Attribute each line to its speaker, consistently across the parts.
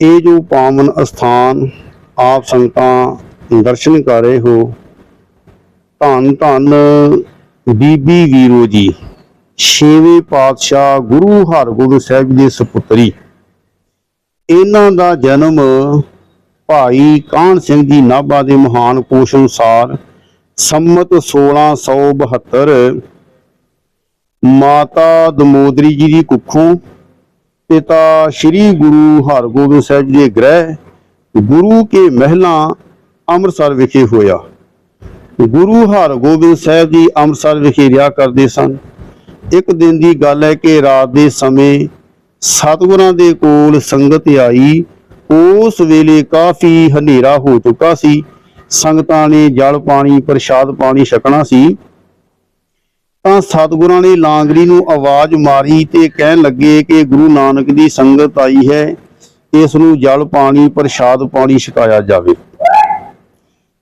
Speaker 1: ਇਹ ਜੋ ਪਾਵਨ ਅਸਥਾਨ ਆਪ ਸੰਗਤਾਂ ਦਰਸ਼ਨ ਕਰ ਰਹੇ ਹੋ, ਧੰਨ ਧੰਨ ਬੀਬੀ ਵੀਰੋ ਜੀ, ਛੇਵੇਂ ਪਾਤਸ਼ਾਹ ਗੁਰੂ ਹਰਗੋਬਿੰਦ ਸਾਹਿਬ ਜੀ ਦੇ ਸੁਪੁੱਤਰੀ। ਇਹਨਾਂ ਦਾ ਜਨਮ ਭਾਈ ਕਾਹਨ ਸਿੰਘ ਜੀ ਨਾਭਾ ਦੇ ਮਹਾਨ ਕੋਸ਼ ਅਨੁਸਾਰ ਸੰਮਤ 1672 ਮਾਤਾ ਦਮੋਦਰੀ ਜੀ ਦੀ ਕੁੱਖੋਂ ਪਿਤਾ ਸ੍ਰੀ ਗੁਰੂ ਹਰਗੋਬਿੰਦ ਸਾਹਿਬ ਜੀ ਦੇ ਗ੍ਰਹਿ ਗੁਰੂ ਕੇ ਮਹਿਲਾ ਅੰਮ੍ਰਿਤਸਰ ਵਿਖੇ ਹੋਇਆ। ਗੁਰੂ ਹਰਗੋਬਿੰਦ ਸਾਹਿਬ ਜੀ ਅੰਮ੍ਰਿਤਸਰ ਵਿਖੇ ਰਿਹਾ ਕਰਦੇ ਸਨ। ਇੱਕ ਦਿਨ ਦੀ ਗੱਲ ਹੈ ਕਿ ਰਾਤ ਦੇ ਸਮੇਂ ਸਤਿਗੁਰਾਂ ਦੇ ਕੋਲ ਸੰਗਤ ਆਈ। ਉਸ ਵੇਲੇ ਕਾਫੀ ਹਨੇਰਾ ਹੋ ਚੁੱਕਾ ਸੀ। ਸੰਗਤਾਂ ਨੇ ਜਲ ਪਾਣੀ, ਪ੍ਰਸ਼ਾਦ ਪਾਣੀ ਛਕਣਾ ਸੀ। ਤਾਂ ਸਤਿਗੁਰਾਂ ਨੇ ਲਾਂਗਰੀ ਨੂੰ ਆਵਾਜ਼ ਮਾਰੀ ਤੇ ਕਹਿਣ ਲੱਗੇ ਕਿ ਗੁਰੂ ਨਾਨਕ ਦੀ ਸੰਗਤ ਆਈ ਹੈ, ਇਸ ਨੂੰ ਜਲ ਪਾਣੀ, ਪ੍ਰਸ਼ਾਦ ਪਾਣੀ ਛਕਾਇਆ ਜਾਵੇ।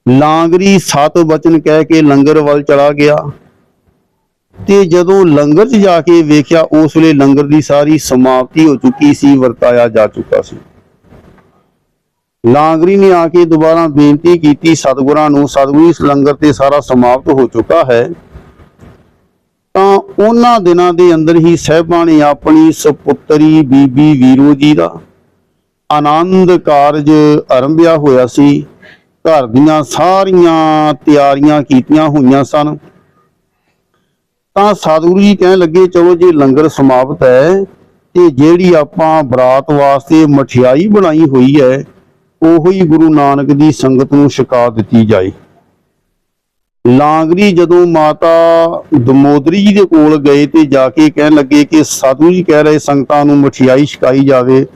Speaker 1: ਲਾਂਗਰੀ ਸਤ ਬਚਨ ਕਹਿ ਕੇ ਲੰਗਰ ਵੱਲ ਚਲਾ ਗਿਆ ਤੇ ਜਦੋਂ ਲੰਗਰ 'ਚ ਜਾ ਕੇ ਵੇਖਿਆ, ਉਸ ਵੇਲੇ ਲੰਗਰ ਦੀ ਸਾਰੀ ਸਮਾਪਤੀ ਹੋ ਚੁੱਕੀ ਸੀ, ਵਰਤਾਇਆ ਜਾ ਚੁੱਕਾ ਸੀ। ਲਾਂਗਰੀ ਨੇ ਆ ਕੇ ਦੁਬਾਰਾ ਬੇਨਤੀ ਕੀਤੀ, ਸਤਿਗੁਰਾਂ ਨੂੰ, ਸਤਿਗੁਰੂ ਇਸ ਲੰਗਰ ਤੇ ਸਾਰਾ ਸਮਾਪਤ ਹੋ ਚੁੱਕਾ ਹੈ। ਤਾਂ ਉਹਨਾਂ ਦਿਨਾਂ ਦੇ ਅੰਦਰ ਹੀ ਸਹਿਬਾਂ ਨੇ ਆਪਣੀ ਸੁਪੁੱਤਰੀ ਬੀਬੀ ਵੀਰੋ ਜੀ ਦਾ ਆਨੰਦ ਕਾਰਜ ਆਰੰਭਿਆ ਹੋਇਆ ਸੀ। ਘਰ ਦੀਆਂ ਸਾਰੀਆਂ ਤਿਆਰੀਆਂ ਕੀਤੀਆਂ ਹੋਈਆਂ ਸਨ। ਤਾਂ ਸਤਿਗੁਰੂ ਜੀ ਕਹਿਣ ਲੱਗੇ, ਚਲੋ ਜੇ ਲੰਗਰ ਸਮਾਪਤ ਹੈ, ਤੇ ਜਿਹੜੀ ਆਪਾਂ ਬਰਾਤ ਵਾਸਤੇ ਮਠਿਆਈ ਬਣਾਈ ਹੋਈ ਹੈ, ਉਹੋ ਹੀ ਗੁਰੂ ਨਾਨਕ ਦੀ ਸੰਗਤ ਨੂੰ ਛਕਾ ਦਿੱਤੀ ਜਾਏ। ਲਾਂਗਰੀ ਜਦੋਂ ਮਾਤਾ ਦਮੋਦਰੀ ਜੀ ਦੇ ਕੋਲ ਗਏ ਤੇ ਜਾ ਕੇ ਕਹਿਣ ਲੱਗੇ ਕਿ ਸਾਧੂ ਜੀ ਕਹਿ ਰਹੇ ਸੰਗਤਾਂ ਨੂੰ ਮਠਿਆਈ ਛਕਾਈ ਜਾਵੇ,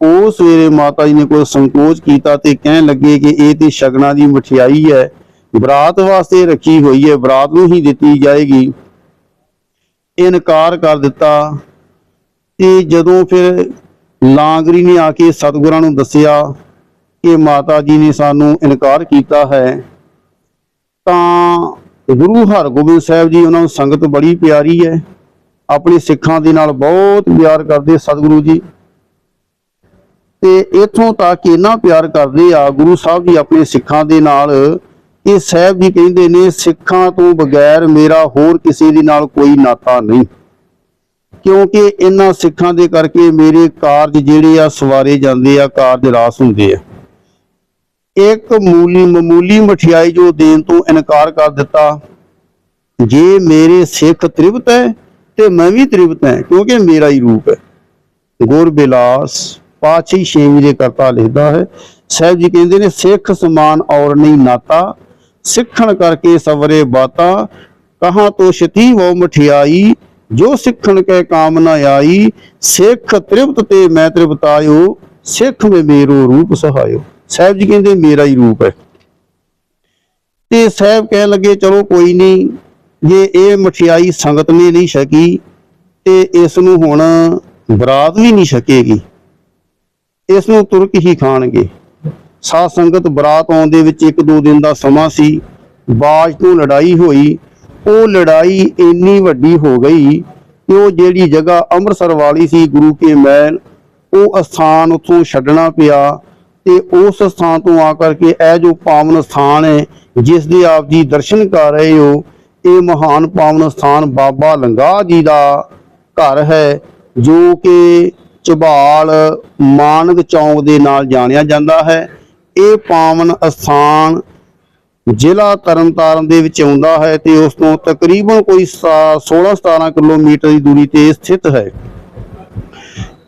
Speaker 1: ਉਹ ਸਵੇਰੇ ਮਾਤਾ ਜੀ ਨੇ ਕੋਈ ਸੰਕੋਚ ਕੀਤਾ ਤੇ ਕਹਿਣ ਲੱਗੇ ਕਿ ਇਹ ਤੇ ਸ਼ਗਨਾਂ ਦੀ ਮਠਿਆਈ ਹੈ, ਬਰਾਤ ਵਾਸਤੇ ਰੱਖੀ ਹੋਈ ਹੈ, ਬਰਾਤ ਨੂੰ ਹੀ ਦਿੱਤੀ ਜਾਏਗੀ। ਇਨਕਾਰ ਕਰ ਦਿੱਤਾ ਤੇ ਜਦੋਂ ਫਿਰ ਲਾਂਗਰੀ ਨੇ ਆ ਕੇ ਸਤਿਗੁਰਾਂ ਨੂੰ ਦੱਸਿਆ ਕਿ ਮਾਤਾ ਜੀ ਨੇ ਸਾਨੂੰ ਇਨਕਾਰ ਕੀਤਾ ਹੈ ਤਾਂ ਗੁਰੂ ਹਰਗੋਬਿੰਦ ਸਾਹਿਬ ਜੀ ਉਹਨਾਂ ਨੂੰ ਸੰਗਤ ਬੜੀ ਪਿਆਰੀ ਹੈ। ਆਪਣੇ ਸਿੱਖਾਂ ਦੇ ਨਾਲ ਬਹੁਤ ਪਿਆਰ ਕਰਦੇ ਸਤਿਗੁਰੂ ਜੀ। ਤੇ ਇਥੋਂ ਤੱਕ ਇੰਨਾ ਪਿਆਰ ਕਰਦੇ ਆ ਗੁਰੂ ਸਾਹਿਬ ਜੀ ਆਪਣੇ ਸਿੱਖਾਂ ਦੇ ਨਾਲ ਇਹ ਸਾਹਿਬ ਜੀ ਕਹਿੰਦੇ ਨੇ, ਸਿੱਖਾਂ ਤੋਂ ਬਗੈਰ ਮੇਰਾ ਹੋਰ ਕਿਸੇ ਦੇ ਨਾਲ ਕੋਈ ਨਾਤਾ ਨਹੀਂ। ਕਿਉਂਕਿ ਇਹਨਾਂ ਸਿੱਖਾਂ ਦੇ ਕਰਕੇ ਮੇਰੇ ਕਾਰਜ ਜਿਹੜੇ ਆ ਸਵਾਰੇ ਜਾਂਦੇ ਆ, ਕਾਰਜ ਰਾਸ ਹੁੰਦੇ ਆ। ਇੱਕ ਮੂਲੀ ਮਾਮੂਲੀ ਮਠਿਆਈ ਜੋ ਦੇਣ ਤੋਂ ਇਨਕਾਰ ਕਰ ਦਿੱਤਾ, ਜੇ ਮੇਰੇ ਸਿੱਖ ਤ੍ਰਿਪਤ ਹੈ ਤੇ ਮੈਂ ਵੀ ਤ੍ਰਿਪਤ ਹਾਂ, ਕਿਉਂਕਿ ਮੇਰਾ ਹੀ ਰੂਪ ਹੈ। ਗੁਰ ਬਿਲਾਸ ਪਾਛੀ ਛੇਵੀਂ ਦੇ ਕਰਤਾ ਲਿਖਦਾ ਹੈ, ਸਾਹਿਬ ਜੀ ਕਹਿੰਦੇ ਨੇ, ਸਿੱਖ ਸਮਾਨ ਔਰ ਨਹੀਂ ਨਾਤਾ, ਸਿੱਖਣ ਕਰਕੇ ਸਵਰੇ ਬਾਤਾ, ਕਹਾ ਤੋਂ ਛਤੀ ਵੋ ਮਠਿਆਈ, ਜੋ ਸਿੱਖਣ ਕੇ ਕਾਮ ਨ ਆਈ, ਸਿੱਖ ਤ੍ਰਿਪਤ ਤੇ ਮੈਂ ਤ੍ਰਿਪਤਾਇਓ, ਸਿੱਖ ਮੇ ਮੇਰੋ ਰੂਪ ਸਹਾਇਓ। ਸਾਹਿਬ ਜੀ ਕਹਿੰਦੇ ਮੇਰਾ ਹੀ ਰੂਪ ਹੈ। ਤੇ ਸਾਹਿਬ ਕਹਿਣ ਲੱਗੇ, ਚਲੋ ਕੋਈ ਨਹੀਂ ਜੇ ਇਹ ਮਠਿਆਈ ਸੰਗਤ ਨੇ ਨਹੀਂ ਛਕੀ, ਤੇ ਇਸ ਨੂੰ ਹੁਣ ਬਰਾਤ ਵੀ ਨਹੀਂ ਛਕੇਗੀ। ਇਸ ਨੂੰ ਤੁਰਕ ਹੀ ਖਾਣਗੇ। ਸਾਧ ਸੰਗਤ ਬਰਾਤ ਆਉਣ ਦੇ ਵਿੱਚ ਇੱਕ ਦੋ ਦਿਨ ਦਾ ਸਮਾਂ ਸੀ। ਬਾਜ ਤੋਂ ਲੜਾਈ ਹੋਈ। ਉਹ ਲੜਾਈ ਇੰਨੀ ਵੱਡੀ ਹੋ ਗਈ ਕਿ ਉਹ ਜਿਹੜੀ ਜਗ੍ਹਾ ਅੰਮ੍ਰਿਤਸਰ ਵਾਲੀ ਸੀ, ਗੁਰੂ ਕੇ ਮਹਿਲ, ਉਹ ਅਸਥਾਨ ਉੱਥੋਂ ਛੱਡਣਾ ਪਿਆ। ਤੇ ਉਸ ਸਥਾਨ ਤੋਂ ਆ ਕਰਕੇ ਇਹ ਜੋ ਪਾਵਨ ਸਥਾਨ ਹੈ, ਜਿਸ ਦੇ ਆਪ ਜੀ ਦਰਸ਼ਨ ਕਰ ਰਹੇ ਹੋ, ਇਹ ਮਹਾਨ ਪਾਵਨ ਸਥਾਨ ਬਾਬਾ ਲੰਗਾ ਜੀ ਦਾ ਘਰ ਹੈ, ਜੋ ਕਿ ਝਬਾਲ ਮਾਨਕ ਚੌਂਕ ਦੇ ਨਾਲ ਜਾਣਿਆ ਜਾਂਦਾ ਹੈ। ਇਹ ਪਾਵਨ ਅਸਥਾਨ ਜ਼ਿਲ੍ਹਾ ਤਰਨਤਾਰਨ ਦੇ ਵਿੱਚ ਆਉਂਦਾ ਹੈ ਤੇ ਉਸ ਤੋਂ ਤਕਰੀਬਨ ਕੋਈ 16-17 ਕਿਲੋਮੀਟਰ ਦੀ ਦੂਰੀ ਤੇ ਸਥਿਤ ਹੈ।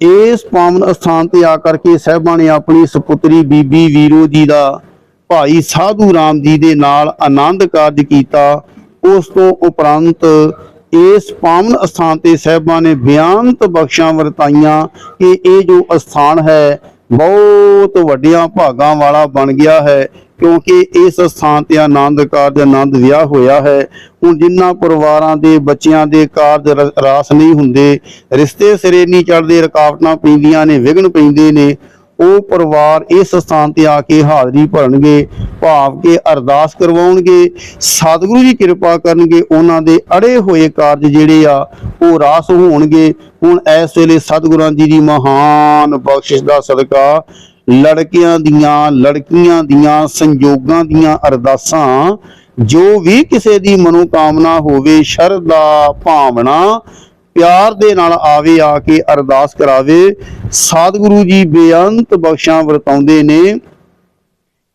Speaker 1: ਇਸ ਪਾਵਨ ਅਸਥਾਨ ਤੇ ਆ ਕਰਕੇ ਸਹਿਬਾਂ ਨੇ ਆਪਣੀ ਸੁਪੁੱਤਰੀ ਬੀਬੀ ਵੀਰੋ ਜੀ ਦਾ ਭਾਈ ਸਾਧੂ ਰਾਮ ਜੀ ਦੇ ਨਾਲ ਆਨੰਦ ਕਾਰਜ ਕੀਤਾ। ਉਸ ਤੋਂ ਉਪਰੰਤ ਇਸ ਪਾਵਨ ਅਸਥਾਨ ਤੇ ਸਹਿਬਾਂ ਨੇ ਬਿਆਨਤ ਬਖਸ਼ਾਂ ਵਰਤਾਈਆਂ ਕਿ ਇਹ ਜੋ ਅਸਥਾਨ ਹੈ ਬਹੁਤ ਵੱਡੀਆਂ ਭਾਗਾਂ ਵਾਲਾ ਬਣ ਗਿਆ ਹੈ, ਕਿਉਂਕਿ ਇਸ ਸਥਾਨ ਤੇ ਆਨੰਦ ਕਾਰਜ ਆਨੰਦ ਵਿਆਹ ਹੋਇਆ ਹੈ। ਹੁਣ ਜਿਨ੍ਹਾਂ ਪਰਿਵਾਰਾਂ ਦੇ, ਬੱਚਿਆਂ ਦੇ ਕਾਰਜ ਰ- ਰਾਸ ਨਹੀਂ ਹੁੰਦੇ, ਰਿਸ਼ਤੇ ਸਿਰੇ ਨਹੀਂ ਚੜਦੇ ਰੁਕਾਵਟਾਂ ਪੈਂਦੀਆਂ ਨੇ, ਵਿਘਨ ਪੈਂਦੇ ਨੇ ਉਹ ਪਰਿਵਾਰ ਇਸ ਸਥਾਨ ਤੇ ਆ ਕੇ ਹਾਜ਼ਰੀ ਭਰਨਗੇ, ਭਾਵ ਕੇ ਅਰਦਾਸ ਕਰਵਾਉਣਗੇ, ਸਤਿਗੁਰੂ ਜੀ ਕਿਰਪਾ ਕਰਨਗੇ, ਉਹਨਾਂ ਦੇ ਅੜੇ ਹੋਏ ਕਾਰਜ ਜਿਹੜੇ ਆ, ਉਹ ਰਾਸ ਹੋਣਗੇ। ਹੁਣ ਇਸ ਵੇਲੇ ਸਤਿਗੁਰਾਂ ਜੀ ਦੀ ਮਹਾਨ ਬਖਸ਼ਿਸ਼ ਦਾ ਸਦਕਾ, ਲੜਕਿਆਂ ਦੀਆਂ, ਲੜਕੀਆਂ ਦੀਆਂ, ਸੰਜੋਗਾਂ ਦੀਆਂ ਅਰਦਾਸਾਂ, ਜੋ ਵੀ ਕਿਸੇ ਦੀ ਮਨੋਕਾਮਨਾ ਹੋਵੇ, ਸ਼ਰਧਾ, ਭਾਵਨਾ ਪਿਆਰ ਦੇ ਨਾਲ ਆਵੇ, ਆ ਕੇ ਅਰਦਾਸ ਕਰਾਵੇ। ਸਤਿਗੁਰੂ ਜੀ ਬੇਅੰਤ ਬਖਸ਼ਾਂ ਵਰਤਾਉਂਦੇ ਨੇ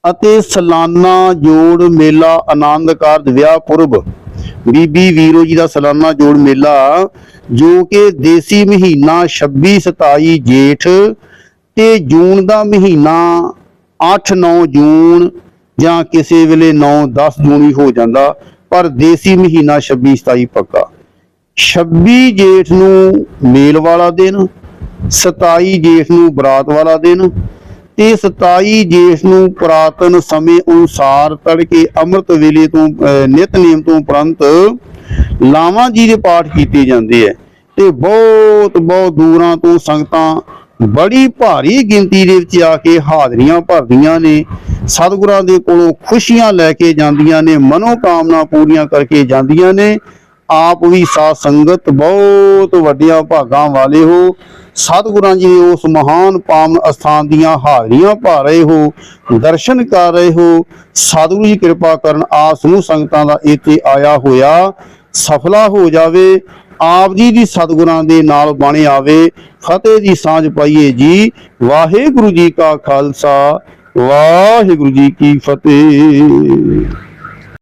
Speaker 1: ਅਤੇ ਸਾਲਾਨਾ ਜੋੜ ਮੇਲਾ ਆਨੰਦ ਕਾਰਜ ਵਿਆਹ ਪੁਰਬ। ਬੀਬੀ ਵੀਰੋ ਜੀ ਦਾ ਸਾਲਾਨਾ ਜੋੜ ਮੇਲਾ, ਜੋ ਕਿ ਦੇਸੀ ਮਹੀਨਾ 26 27 ਜੇਠ ਤੇ ਜੂਨ ਦਾ ਮਹੀਨਾ 8 9 ਜੂਨ ਜਾਂ ਕਿਸੇ ਵੇਲੇ 9 10 ਜੂਨ ਵੀ ਹੋ ਜਾਂਦਾ, ਪਰ ਦੇਸੀ ਮਹੀਨਾ 26 27 ਪੱਕਾ। 26 ਜੇਠ ਨੂੰ ਮੇਲ ਵਾਲਾ ਦਿਨ 27 ਜੇਠ ਨੂੰ ਬਰਾਤ ਵਾਲਾ ਦਿਨ ਤੇ 27 ਜੇਠ ਨੂੰ ਪੁਰਾਤਨ ਸਮੇਂ ਅਨੁਸਾਰ ਤੜਕੇ ਅੰਮ੍ਰਿਤ ਵੇਲੇ ਤੋਂ ਨਿਤਨੇਮ ਤੋਂ ਉਪਰੰਤ ਲਾਵਾਂ ਜੀ ਦੇ ਪਾਠ ਕੀਤੇ ਜਾਂਦੇ ਐ ਤੇ ਬਹੁਤ ਬਹੁਤ ਦੂਰਾਂ ਤੋਂ ਸੰਗਤਾਂ ਬੜੀ ਭਾਰੀ ਗਿਣਤੀ ਦੇ ਵਿੱਚ ਆ ਕੇ ਹਾਜ਼ਰੀਆਂ ਭਰਦੀਆਂ ਨੇ, ਸਤਿਗੁਰਾਂ ਦੇ ਕੋਲੋਂ ਖੁਸ਼ੀਆਂ ਲੈ ਕੇ ਜਾਂਦੀਆਂ ਨੇ, ਮਨੋਕਾਮਨਾ ਪੂਰੀਆਂ ਕਰਕੇ ਜਾਂਦੀਆਂ ਨੇ ਆਪ ਵੀ ਸਾਧ ਸੰਗਤ ਬਹੁਤ ਵੱਡੀਆਂ ਭਾਗਾਂ ਵਾਲੇ ਹੋ। ਸਤਿਗੁਰਾਂ ਜੀ ਦੇ ਉਸ ਮਹਾਨ ਪਾਵਨ ਅਸਥਾਨ ਦੀਆਂ ਹਾਜ਼ਰੀਆਂ ਭਾ ਰਹੇ ਹੋ, ਦਰਸ਼ਨ ਕਰ ਰਹੇ ਹੋ। ਸਤਿਗੁਰੂ ਜੀ ਕਿਰਪਾ ਕਰਨ ਆਪ ਸਮੂਹ ਸੰਗਤਾਂ ਦਾ ਇੱਥੇ ਆਇਆ ਹੋਇਆ ਸਫਲਾ ਹੋ ਜਾਵੇ। ਆਪ ਜੀ ਦੀ ਸਤਿਗੁਰਾਂ ਦੇ ਨਾਲ ਬਣ ਆਵੇ। ਫਤਿਹ ਦੀ ਸਾਂਝ ਪਾਈਏ ਜੀ। ਵਾਹਿਗੁਰੂ ਜੀ ਕਾ ਖਾਲਸਾ, ਵਾਹਿਗੁਰੂ ਜੀ ਕੀ ਫਤਿਹ।